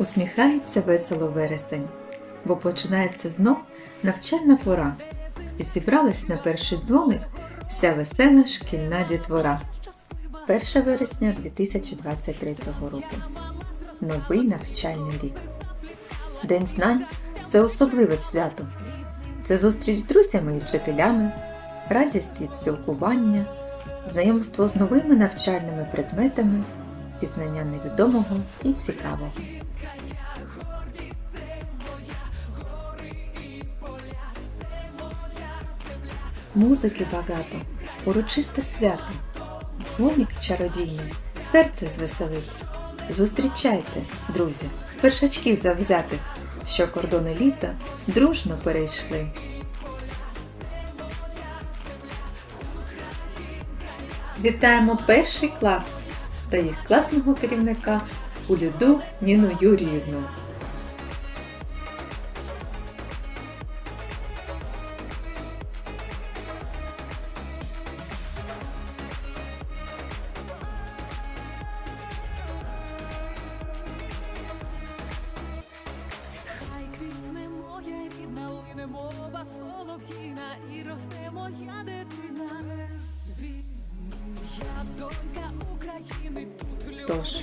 Усміхається весело вересень, бо починається знов навчальна пора, і зібралась на перший дзвоник вся весела шкільна дітвора. 1 вересня 2023 року. Новий навчальний рік. День знань це особливе свято. Це зустріч з друзями і вчителями, радість від спілкування, знайомство з новими навчальними предметами, пізнання невідомого і цікавого. Музики багато, урочисте свято, дзвоник чародійний, серце звеселить. Зустрічайте, друзі, першачків завзятих, що кордони літа дружно перейшли. Вітаємо перший клас та їх класного керівника Улюду Ніну Юріївну. Мова солов'їна, і росте моя дитина. Тож,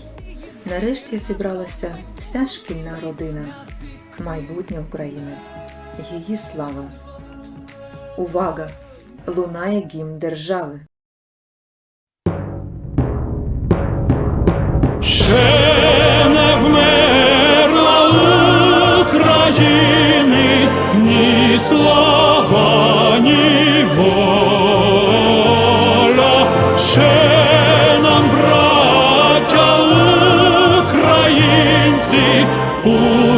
нарешті зібралася вся шкільна родина, майбутнє України, її слава. Увага! Лунає гімн держави. України ні слава,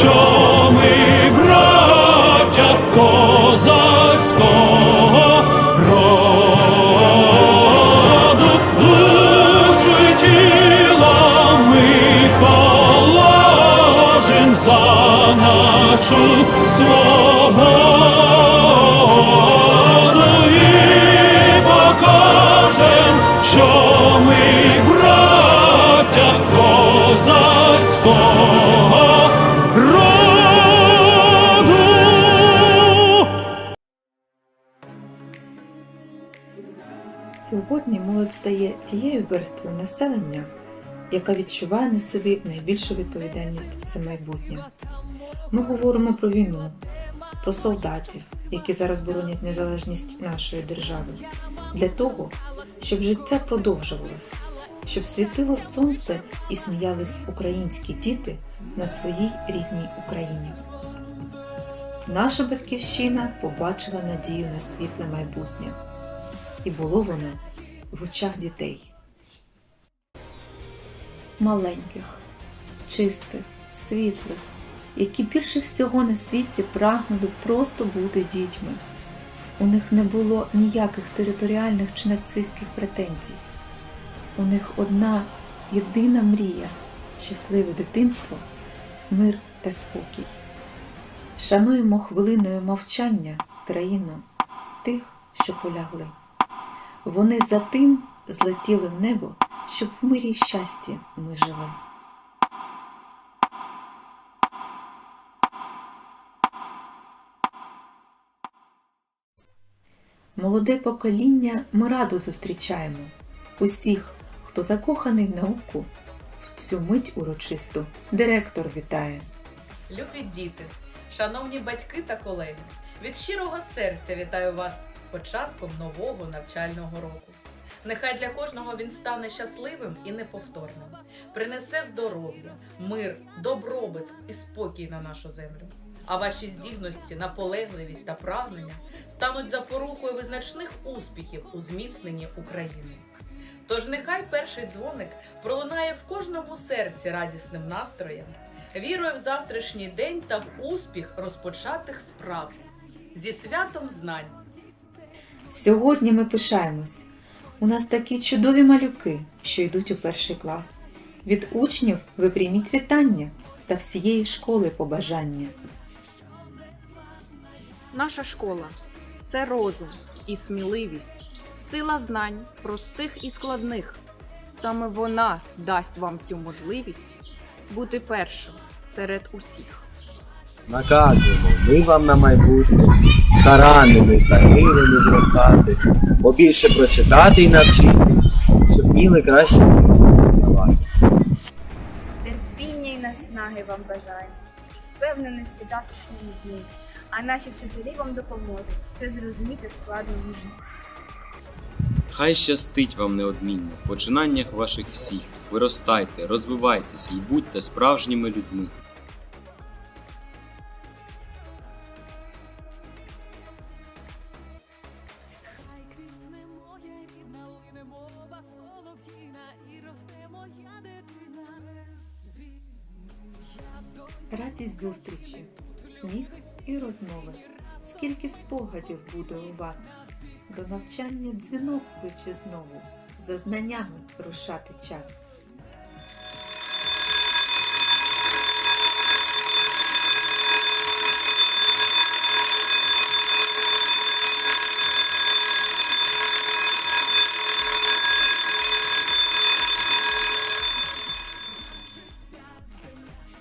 що ми браття козацького роду, душу й тіло ми положим за нашу свободу і покажем, що ми браття козацького стає тією верствою населення, яка відчуває на собі найбільшу відповідальність за майбутнє. Ми говоримо про війну, про солдатів, які зараз боронять незалежність нашої держави, для того, щоб життя продовжувалось, щоб світило сонце і сміялись українські діти на своїй рідній Україні. Наша батьківщина побачила надію на світле майбутнє, і було воно в очах дітей. Маленьких, чистих, світлих, які більше всього на світі прагнули просто бути дітьми. У них не було ніяких територіальних чи нацистських претензій. У них одна єдина мрія щасливе дитинство, мир та спокій. Шануємо хвилиною мовчання країну тих, що полягли. Вони за тим злетіли в небо, щоб в мирі й щасті ми жили. Молоде покоління ми радо зустрічаємо усіх, хто закоханий в науку. В цю мить урочисту директор вітає. Любі діти, шановні батьки та колеги, від щирого серця вітаю вас початком нового навчального року. Нехай для кожного він стане щасливим і неповторним, принесе здоров'я, мир, добробут і спокій на нашу землю. А ваші здібності, наполегливість та прагнення стануть запорукою визначних успіхів у зміцненні України. Тож нехай перший дзвоник пролунає в кожному серці радісним настроєм, вірою в завтрашній день та в успіх розпочатих справ зі святом знань. Сьогодні ми пишаємось. У нас такі чудові малюки, що йдуть у перший клас. Від учнів ви прийміть вітання та всієї школи побажання. Наша школа це розум і сміливість, сила знань, простих і складних. Саме вона дасть вам цю можливість бути першим серед усіх. Наказуємо ми вам на майбутнє старанними та милими зростати, побільше прочитати і навчити, щоб вміли краще давати. терпіння і наснаги вам бажаємо, і впевненості в завтрашньому дні. А наші вчителі вам допоможуть все зрозуміти в складному житті. Хай щастить вам неодмінно в починаннях ваших всіх. Виростайте, розвивайтеся і будьте справжніми людьми. Радість зустрічі, сміх і розмови. Скільки спогадів буде у вас. До навчання дзвінок кличе знову. За знаннями рушати час.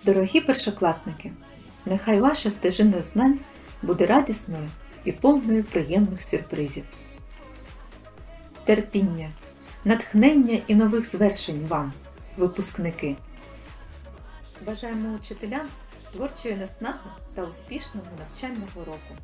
Дорогі першокласники, нехай ваша стежина знань буде радісною і повною приємних сюрпризів. Терпіння, натхнення і нових звершень вам, випускники. Бажаємо учителям творчої наснаги та успішного навчального року.